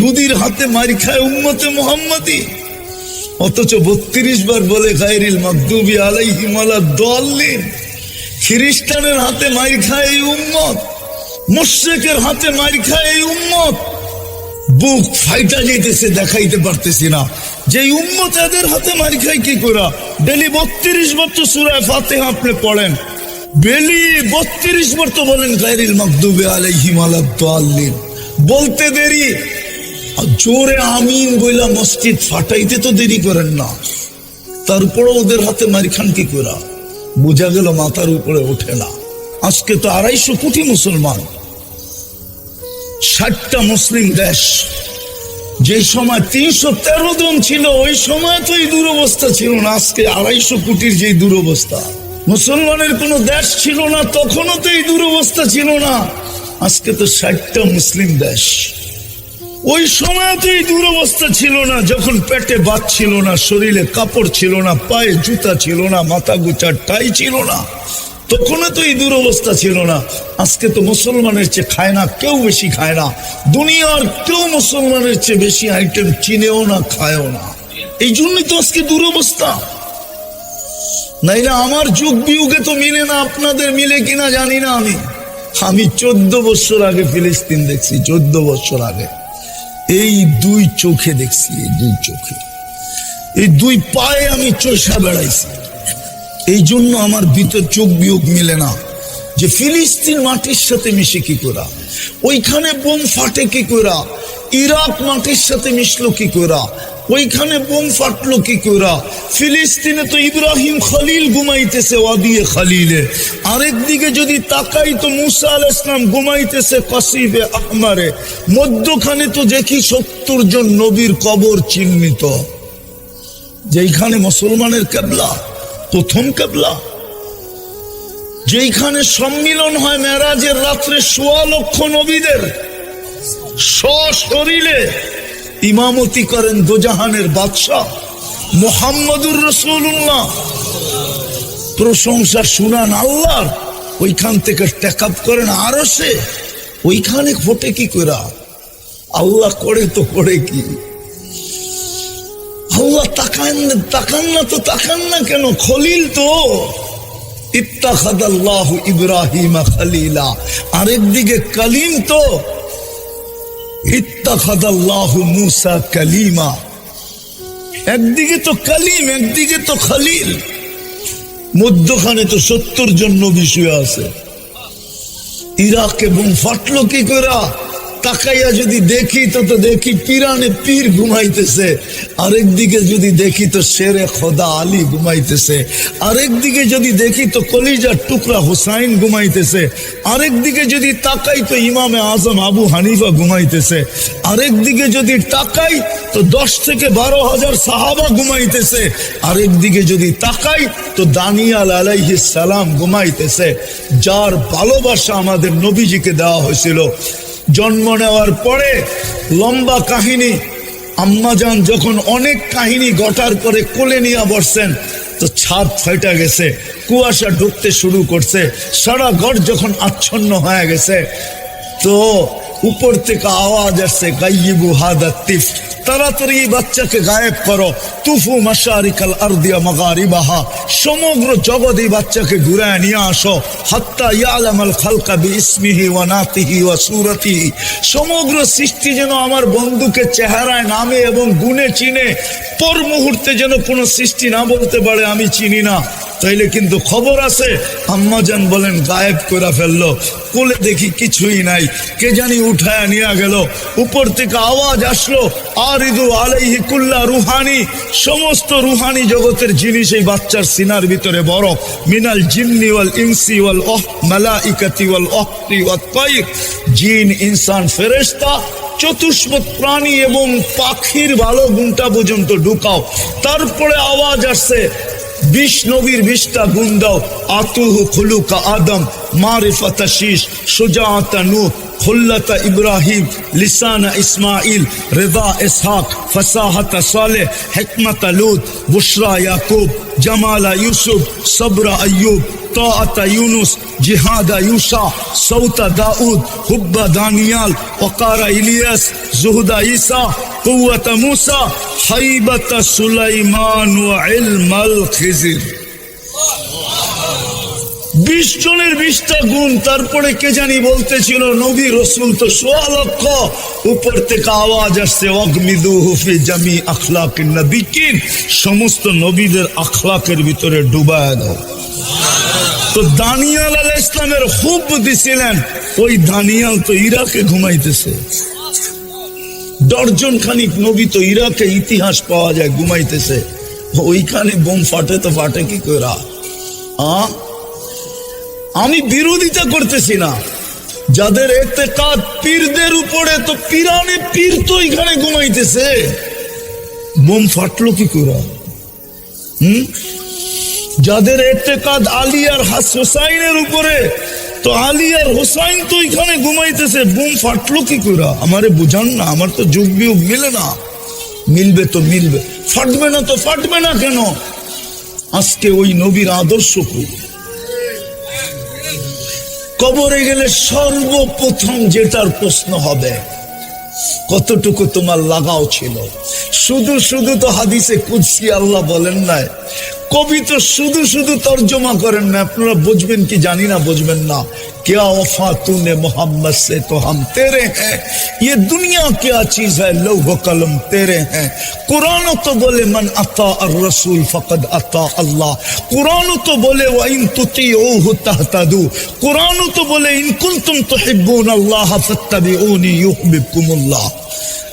দুদির হাতে মারি খায় উম্মতে মোহাম্মদি। অথচ বত্রিশ বার বলে, গায়রিল মাকদুবি আলাই হিমালা দোয়াল্লিন খ্রিস্টানের হাতে মারি খায় এই উম্মত। মুশ্রেকের হাতে মারি খায় এই উম্মত। বুক ফাইটা যেতেছে, দেখাইতে পারতেছি না। যে উম্মত এদের হাতে মারি খায় কি করা ডেলি বত্রিশ বছর সুরায় ফাতে আপনি পড়েন। বেলি বত্রিশ বছর বলেন, গায়রিল মাকদুবি আলাই হিমালা দোয়াল্লিন বলতে দেরি জোরে আমিন বইলা মসজিদ ফাটাইতে তো দেরি করেন না। তারপরে ওদের হাতে মারি খান কি করা বোঝা গেল মাথার উপরে ওঠে না। আজকে তো আড়াইশো কোটি মুসলমান। ষাটটা মুসলিম দেশ। যে সময় তিনশো তেরো জন ছিল, ওই সময় তো এই দুরবস্থা ছিল না। আজকে আড়াইশো কোটির যে দুরবস্থা। মুসলমানের কোনো দেশ ছিল না, তখনও তো এই দুরবস্থা ছিল না। আজকে তো ষাটটা মুসলিম দেশ। ওই সময় তো দুরবস্থা ছিল না, যখন পেটে বাত ছিল না, শরীরে কাপড় ছিল না, পায়ে জুতা ছিল না, মাথা গুচার টাই ছিল না। তখন তো এই দুরবস্থা ছিল না। আজকে তো মুসলমানের চেয়ে খায় না, কেউ বেশি খায় না। দুনিয়ার কেউ মুসলমানের চেয়ে বেশি আইটেম চিনেও না, খায়ও না। এই জন্যই তো আজকে দুরবস্থা। নাইলে আমার যুগ বিয়োগে তো মিলে না, আপনাদের মিলে কিনা জানি না আমি। আমি চোদ্দ বছর আগে ফিলিস্তিন দেখছি, চোদ্দ বছর আগে। এই দুই চোখে দেখছি, এই দুই চোখে। এই দুই পায়ে আমি চষা বেড়াইছি। এই জন্য আমার ভিতর চোখ বিয়োগ মিলে না। যে ফিলিস্তিন মাটির সাথে মিশে কি করা? ওইখানে বোম ফাটে কি করা? ইরাক মাটির সাথে মিশলো কি করা? ওইখানে বোম ফাটলো কি করা ফিলিস্তিনে তো ইব্রাহিম খলিল ঘুমাইতেছে, ওয়াদিয়ে খালিলে। আরেক দিকে যদি তাকাই তো মুসা আল ইসলাম ঘুমাইতেছে কসিবে আহমারে। মধ্যখানে তো দেখি সত্তর জন নবীর কবর চিহ্নিত। যেইখানে মুসলমানের কেবলা, প্রথম কেবলা। যেইখানে সম্মিলন হয় মেরাজের রাত্রে সোয়া লক্ষ নবীদের। সশরীরে ইমামতি করেন দোজাহানের বাদশাহ মোহাম্মদুর রসুল্লাহ প্রশংসা শুনান আল্লাহর। ওইখান থেকে টেক আপ করেন আরও সে ওইখানে ফোটে কি করা আল্লাহ করে তো করে কি? আল্লাহ তাকান তাকান না তো তাকান না কেন? খলিল তো। ইত্তাখাদাল্লাহ ইব্রাহিম খলিলা। আরেকদিকে কালিম তো। মুসা কালিমা। একদিকে তো কালিম, একদিকে তো খালিল। মধ্যখানে তো সত্তর জন নবী শুয়ে আছে। ইরাকে বোম ফাটলো কি করা? তাকাইয়া যদি দেখি, তো তো দেখি পিরানে পীর ঘুমাইতেছে। আরেক দিকে যদি দেখি, তো শেরে খোদা আলী ঘুমাইতেছে। আরেক দিকে যদি দেখি, তো কলিজার টুকরা হুসাইন ঘুমাইতেছে। আরেক দিকে যদি তাকাই, তো ইমামে আজম আবু হানিফা ঘুমাইতেছে। আরেক দিকে যদি তাকাই, তো দশ থেকে বারো হাজার সাহাবা ঘুমাইতেছে। আরেক দিকে যদি তাকাই, তো দানিয়াল আলাইহিস সালাম ঘুমাইতেছে। যার ভালোবাসা আমাদের নবীজিকে দেওয়া হয়েছিল। জন্ম নেওয়ার পরে লম্বা কাহিনী আম্মাজান যখন অনেক কাহিনী গটার পরে কোলে নিয়ে বসছেন, তো ছাদ ফেটে গেছে, কুয়াশা ঢুকতে শুরু করছে, সারা ঘর যখন আচ্ছন্ন হয়ে গেছে, তো উপর থেকে আওয়াজ আসছে গাইবু হাদা তিফ। তাড়াতাড়ি বাচ্চাকে গায়েব করো। তুফু মাসারিকাল আরদিয়া মাগারিবাহা। সমগ্র জগৎ এই বাচ্চাকে ঘুরায় নিয়ে আসো। হাত্তা ইয়ালামাল খালকা বি ইসমিহি ওয়া নাতিহি ওয়া সুরতিহি। সমগ্র সৃষ্টি যেন আমার বন্ধুকে চেহারায় নামে এবং গুণে চিনে। পর মুহূর্তে যেন কোনো সৃষ্টি না বলতে পারে, আমি চিনি না। তাইলে কিন্তু খবর আছে। আম্মাজান বলেন, গায়েব করে ফেলল। কোলে দেখি কিছুই নাই। কে জানি উঠায় নিয়ে গেল। উপর থেকে আওয়াজ আসলো আর ইদু আলাইহি কুল্লা রুহানি। সমস্ত রুহানি জগতের জিনিস এই বাচ্চার সিনার ভিতরে বড়। মিনাল জিন্নি ওয়াল ইনসি ওয়াল অহ, মালাইকাতি ওয়াল অহরি ওয়াত জিন, ইনসান, ফেরেশতা, চতুষ্পদ প্রাণী এবং পাখির ভালো গুণটা পর্যন্ত ঢুকাও। তারপরে আওয়াজ আসছে বিশ নবীর বিশটা গুণ দাও আতুহু খুলুকা আদম মারিফাতা শীষ সুজাতা নূহ খুল্লাতা ইব্রাহিম লিসানা ইসমাইল রেদা ইসহাক ফসাহাতা সালেহ হেকমতা লুত বুশরা ইয়াকুব জামালা ইউসুফ সবরা আয়ুব طاعة يونس جهاد يوشع صوت داود حب دانيال وقار إلياس زهد عيسى قوة موسى حيبة سليمان وعلم الخزر বিশ জনের বিশটা গুণ তারপরে কে জানি বলতেছিল নবী রসুল তো সোয়া লক্ষ উপর থেকে আওয়াজ আসছে অগমিদু হুফি জামি আখলাক নবিকিন সমস্ত নবীদের আখলাকের ভিতরে ডুবায় দাও তো দানিয়াল আল ইসলামের খুব দিছিলেন, ওই দানিয়াল তো ইরাকে ঘুমাইতেছে। দর্জন খানিক নবী তো ইরাকে ইতিহাস পাওয়া যায়, ঘুমাইতেছে। ওইখানে বোম ফাটে তো ফাটে কি করা আমি বিরোধিতা করতেছি না। যাদের এতে কাজ পীরদের উপরে তো পিরানে পীর তো এখানে ঘুমাইতেছে। বোম ফাটলো কি করে হুম? যাদের এতে কাজ আলী আর হাস হোসাইনের উপরে, তো আলী আর হোসাইন তো এখানে ঘুমাইতেছে, বুম ফাটলো কি করে আমারে বুঝান না, আমার তো যুগ বিয়োগ মিলে না। মিলবে তো মিলবে, ফাটবে না তো ফাটবে না কেন? আজকে ওই নবীর আদর্শ করি কবরে গেলে সর্বপ্রথম যেটার প্রশ্ন হবে, কতটুকু তোমার লাগাও ছিল? শুধু শুধু তো হাদিসে কুদসি আল্লাহ বলেন নাই কবি তো শুধু শুধু তর্জমা করেন না আপনারা বুঝবেন কি জানি না বুঝবেন না क्या वफा तूने मोहम्मद से तो हम तेरे हैं ये दुनिया क्या चीज है लौह कलम तेरे हैं कुरान तो बोले मन अता और रसूल फकद अता अल्लाह कुरान तो बोले व इन तुतीऊह तहतदू कुरान तो बोले इन कुंतुम तुहिब्बून अल्लाह फत्तबिऊनी युहिब्बुकुमुल्लाह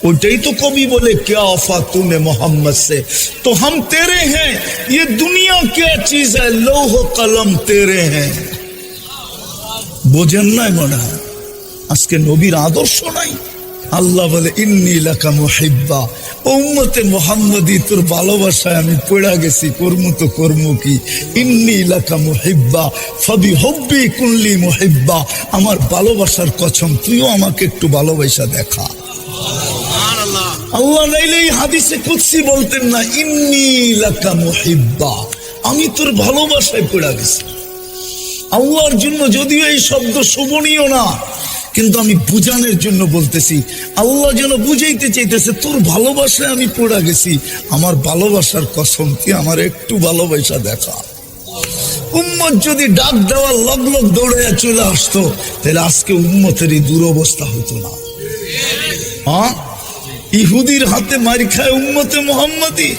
उल्टे तो कभी बोले क्या वफा तूने मोहम्मद से तो हम तेरे हैं ये दुनिया क्या चीज है लौह कलम तेरे हैं বোঝেন নাই মনে হয় আজকে নবীর আদর্শ নাই আল্লাহ বলে ইন্নি লাকা মুহিব্বা উম্মতে মোহাম্মদি তোর ভালোবাসায় আমি পড়া গেছি কর্ম তো কর্ম কি ইন্নি লাকা মুহিব্বা ফবি হব্বি কুল্লি মুহিব্বা আমার ভালোবাসার কসম তুইও আমাকে একটু ভালোবাসা দেখা আল্লাহ নাইলে এই হাদিসে কুৎসি বলতেন না, ইন্নি লাকা মুহিব্বা। আমি তোর ভালোবাসায় পড়া গেছি। আল্লাহর জন্য যদিও এই শব্দ শোভনীয় না, কিন্তু আমি বুঝানোর জন্য বলতেছি, আল্লাহ যেন বুঝাইতে চাইতেছে, তোর ভালোবাসায় আমি পড়া গেছি, আমার ভালোবাসার কসম কি আমার একটু ভালোবাসা দেখা? উম্মত যদি ডাক দেওয়ার লগ লগ দৌড়ে চলে আসতো, তাহলে আজকে উম্মতের এই দুরবস্থা হতো না। হ্যাঁ ইহুদির হাতে মারি খায় উম্মতে মোহাম্মদী।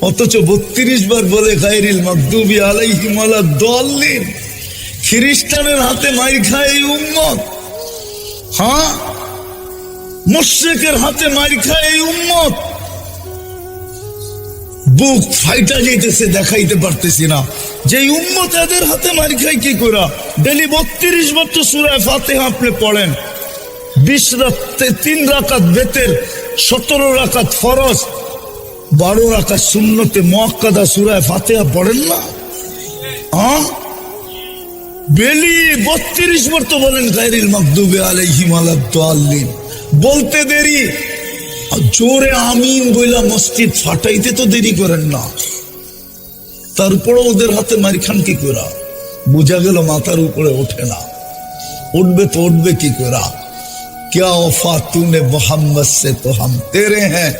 অথচ বত্রিশ বার বলে গাইরিল মকদুবি আলাইহিম আলা দলিন খ্রিস্টানের হাতে মাইর খায় এই উম্মত। হ্যাঁ? মুশ্রিকের হাতে মাইর খায় এই উম্মত। বুক ফাইটা যাইতেছে, দেখাইতে পারতেছি না। যে উম্মত এদের হাতে মার খায় কি করা ডেলি বত্রিশ বছর সুরায় ফাতে আপনি পড়েন। বিশ রাতে তিন রাকাত বেতের, সতেরো রাকাত ফরজ, বারো রাকাত শূন্যতে মক্কাদা সুরায় ফাতেহা পড়েন না? হ্যাঁ বেলি বত্রিশ বার তো বলেন গাইরিল মকদুবে আলাইহিম আলাদ্দাল্লিন বলতে দেরি। জোরে আমিন বইলা মসজিদ ফাটাইতে তো দেরি করেন না। তারপরে ওদের হাতে মারিখান কি করা বোঝা গেল মাথার উপরে ওঠে না। উঠবে তো উঠবে কি করা क्या वफा तूने मोहम्मद से तो हम तेरे हैं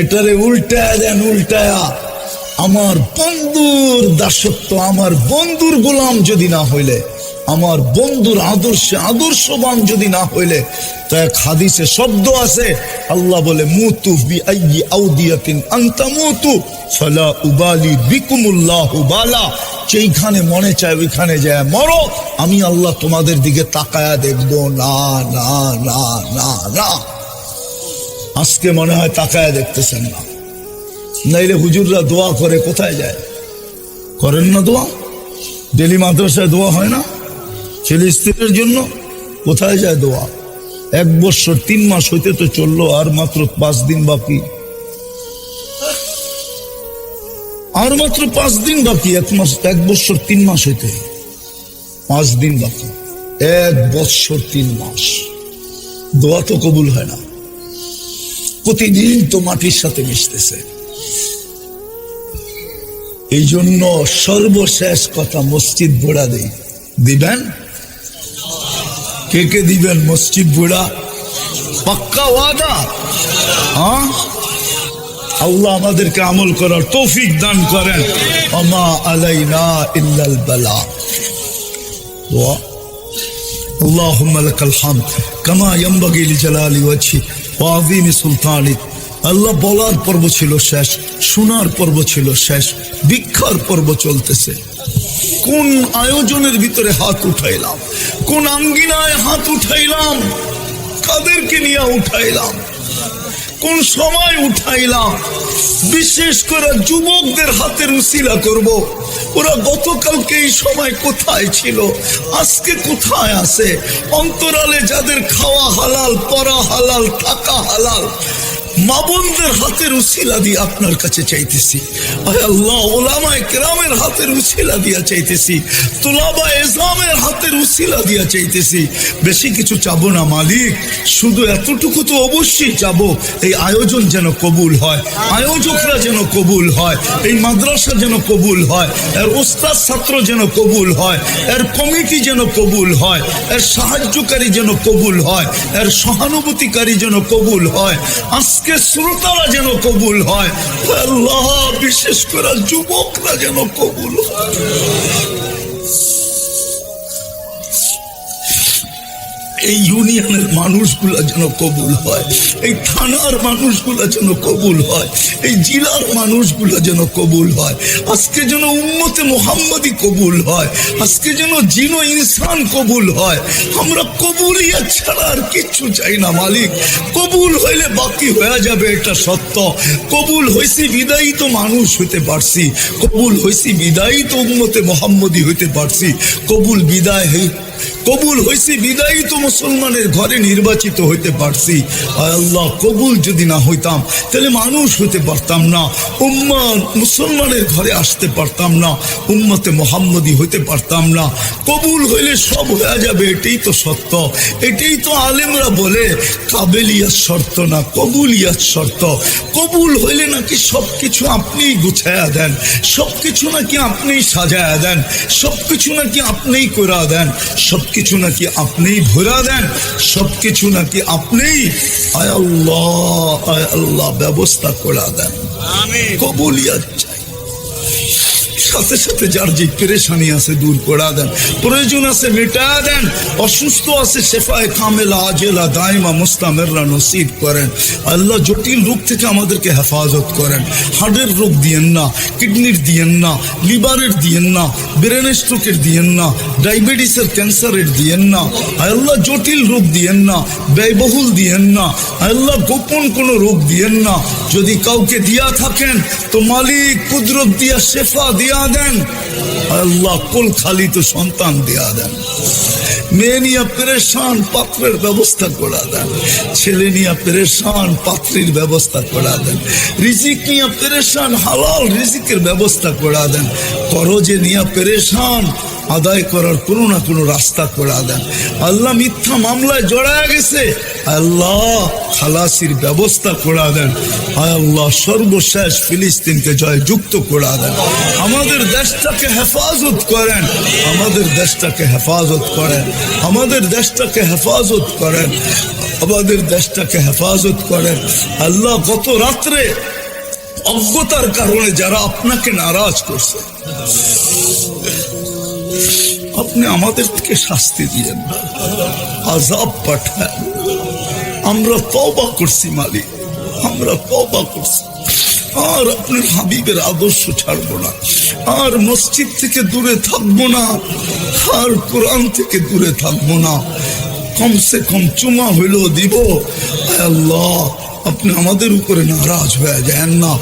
এটারে উল্টায়া দেন উল্টায়া আমার বন্ধুর দাসত্ব আমার বন্ধুর গোলাম যদি না হইলে আমার বন্ধুর আদর্শে, আদর্শবান যদি না হইলে, তা এক শব্দ আছে। আল্লাহ বলে, মুতু বি আইয়ি আউদিয়াতিন আনতা মুতু, ফালা উবালি বিকুমুল্লাহু বালা। যেইখানে মনে চায় ওইখানে যায়, মরো, আমি আল্লাহ তোমাদের দিকে তাকায়া দেখব। না না না না না। আজকে মনে হয় তাকায় দেখতেছেন না। নাইলে হুজুররা দোয়া করে কোথায় যায়? করেন না দোয়া? ডেলি মাদ্রাসায় দোয়া হয় না? ছেলে স্ত্রীর জন্য কোথায় যায় দোয়া? এক বছর তিন মাস হইতে তো চলল আর মাত্র পাঁচ দিন বাকি। আর মাত্র পাঁচ দিন বাকি, এক মাস, এক বছর তিন মাস হইতে। পাঁচ দিন বাকি, এক বছর তিন মাস। দোয়া তো কবুল হয় না। প্রতিদিন তো মাটির সাথে মিশতেছে। এই জন্য সর্বশেষ কথা মসজিদ ভোড়া দেই। দিবেন? কে কে দিবেন মসজিদ বুড়া পাক্কা ওয়াদা হ্যাঁ আল্লাহ আমাদেরকে আমল করার তৌফিক দান করেন আমা আলাইনা ইল্লাল বালা ওয়া اللهم لك الحمد كما ينبغي لجلال وجهك وعظيم سلطانك আল্লাহ বলার পর্ব ছিল শেষ শোনার পর্ব ছিল শেষ ভিক্ষার পর্ব চলতেছে কোন আয়োজনের ভিতরে হাত উঠাইলাম? কোন আঙ্গিনায় হাত উঠাইলাম? কাদেরকে নিয়ে উঠাইলাম? কোন সময় উঠাইলাম? বিশেষ করে যুবকদের হাতের উসিলা করব। ওরা গতকালকে এই সময় কোথায় ছিল? আজকে কোথায় আছে? অন্তরালে যাদের খাওয়া হালাল পরা হালাল, থাকা হালাল মা বোনদের হাতের উসিলা দিয়ে আপনার কাছে চাইতেছি। আল্লাহ, ওলামায় কেরামের হাতের উসিলা দিয়া চাইতেছি। তোলাবা এজামের হাতের উসিলা দিয়া চাইতেছি। বেশি কিছু চাবো না মালিক, শুধু এতটুকু তো অবশ্যই চাবো, এই আয়োজন যেন কবুল হয়, আয়োজকরা যেন কবুল হয়, এই মাদ্রাসা যেন কবুল হয়, এর ওস্তাদ ছাত্র যেন কবুল হয়, এর কমিটি যেন কবুল হয়, এর সাহায্যকারী যেন কবুল হয়, এর সহানুভূতিকারী যেন কবুল হয়। আজকে শ্রোতারা যেন কবুল হয়। আল্লাহ বিশেষ করে যুবকরা যেন কবুল হয়। এই ইউনিয়নের মানুষগুলা যেন কবুল হয়, এই থানার মানুষগুলা যেন কবুল হয়, এই জেলার মানুষগুলা যেন কবুল হয়। আজকে যেন উম্মতে মোহাম্মদী কবুল হয়, আজকে যেন জিন ইনসান কবুল হয়। আমরা কবুলিয়া ছাড়া আর কিচ্ছু চাই না, মালিক। কবুল হইলে বাকি হয়ে যাবে, এটা সত্য। কবুল হয়েছি বিদায়ী তো মানুষ হইতে পারছি। কবুল হয়েছি বিদায়ী তো উম্মতে মোহাম্মদী হইতে পারছি। কবুল বিদায় হই কবুল হয়েছি বিদায়ী তো মুসলমানের ঘরে নির্বাচিত হইতে পারছি। আল্লাহ, কবুল যদি না হইতাম, তাহলে মানুষ হইতে পারতাম না। উম্মা মুসলমানের ঘরে আসতে পারতাম না। উম্মতে মোহাম্মদী হইতে পারতাম না। কবুল হইলে সব হয়ে যাবে, এটাই তো সত্য। এটাই তো আলেমরা বলে, কাবেলিয়াত শর্ত না, কবুলিয়াত শর্ত। কবুল হইলে নাকি সবকিছু আপনিই গুছায়া দেন, সবকিছু নাকি আপনিই সাজায়া দেন, সবকিছু নাকি আপনিই করা দেন সবকিছু নাকি আপনিই ভরা দেন সবকিছু নাকি আপনিই আয় আল্লাহ আয় আল্লাহ ব্যবস্থা করা দেন। কবুলিয়াত। সাথে সাথে যার যে পেরেশানি আছে দূর করা দেন। প্রয়োজন আছে মেটা দেন। অসুস্থ আছে শেফায় কামেলা, আজেলা দাইমা মুস্তামেররা নসিব করেন। আল্লাহ জটিল রোগ থেকে আমাদেরকে হেফাজত করেন। হার্টের রোগ দিয়েন না, কিডনির দিয়েন না, লিভারের দিয়েন না, ব্রেন স্ট্রোকের দিয়েন না, ডায়াবেটিসের ক্যান্সারের দিয়েন না, আল্লাহ জটিল রোগ দিয়েন না, ব্যয়বহুল দিয়েন না, আল্লাহ গোপন কোনো রোগ দিয়েন না। যদি কাউকে দিয়া থাকেন, তো মালিক কুদরত দিয়া, শেফা দিয়া দেন, আল্লাহ কুল খালি সন্তান দেয়া দেন। মেয়ে নিয়ে পেরেশান পাত্রের ব্যবস্থা করা দেন, ছেলে নিয়ে পেরেশান পাত্রীর ব্যবস্থা করা দেন, রিজিক নিয়ে পেরেশান হালাল রিজিকের ব্যবস্থা করা দেন, করজে নিয়ে পেরেশান আদায় করার কোনো না কোনো রাস্তা করে দেন আল্লাহ মিথ্যা মামলায় জড়ায় গেছে। আল্লাহ খালাসির ব্যবস্থা করে দেন আল্লাহ, সর্বশেষ ফিলিস্তিনকে জয় যুক্ত করা দেন আমাদের দেশটাকে হেফাজত করেন। আমাদের দেশটাকে হেফাজত করেন। আমাদের দেশটাকে হেফাজত করেন। আমাদের দেশটাকে হেফাজত করেন। আল্লাহ গত রাত্রে অজ্ঞতার কারণে যারা আপনাকে নারাজ করছে আপনি আমাদের থেকে শাস্তি দিয়েন আজাব পাঠান। আমরা তবা করছি, মালিক। আমরা তবা করছি। আর আপনার হাবিবের আদর্শ ছাড়বো না। আর মসজিদ থেকে দূরে থাকব না। আর কোরআন থেকে দূরে থাকব না। কমসে কম চুমা হইলেও দিব। আল্লাহ, আপনি আমাদের উপরে নারাজ হয়ে যান না।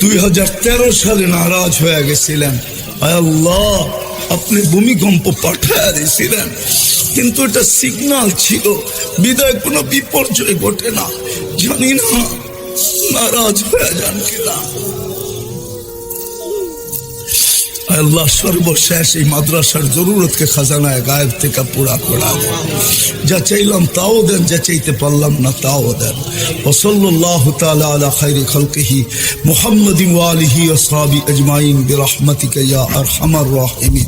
দুই হাজার তেরো সালে নারাজ হয়ে গেছিলেন। আল্লাহ আপনি ভূমিকম্প পাঠায় দিয়েছিলেন। কিন্তু এটা সিগনাল ছিল। বিদায় কোনো বিপর্যয় ঘটে না। জানি না। নারাজ হয়ে যান কিনা। আল্লাহ সর্বশেষ এই মাদ্রাসার জরুরতকে খাজানায় গায়েব থেকে পুরা করা দেন যা চাইলাম তাও দেন যা চাইতে পারলাম না তাও দেন ওসল্লাহ তালা আলা খাইরি খলকিহি মুহাম্মদ ওয়ালিহি আসহাবি আজমাইন বিরহমতিকা ইয়া আরহামার রাহিমিন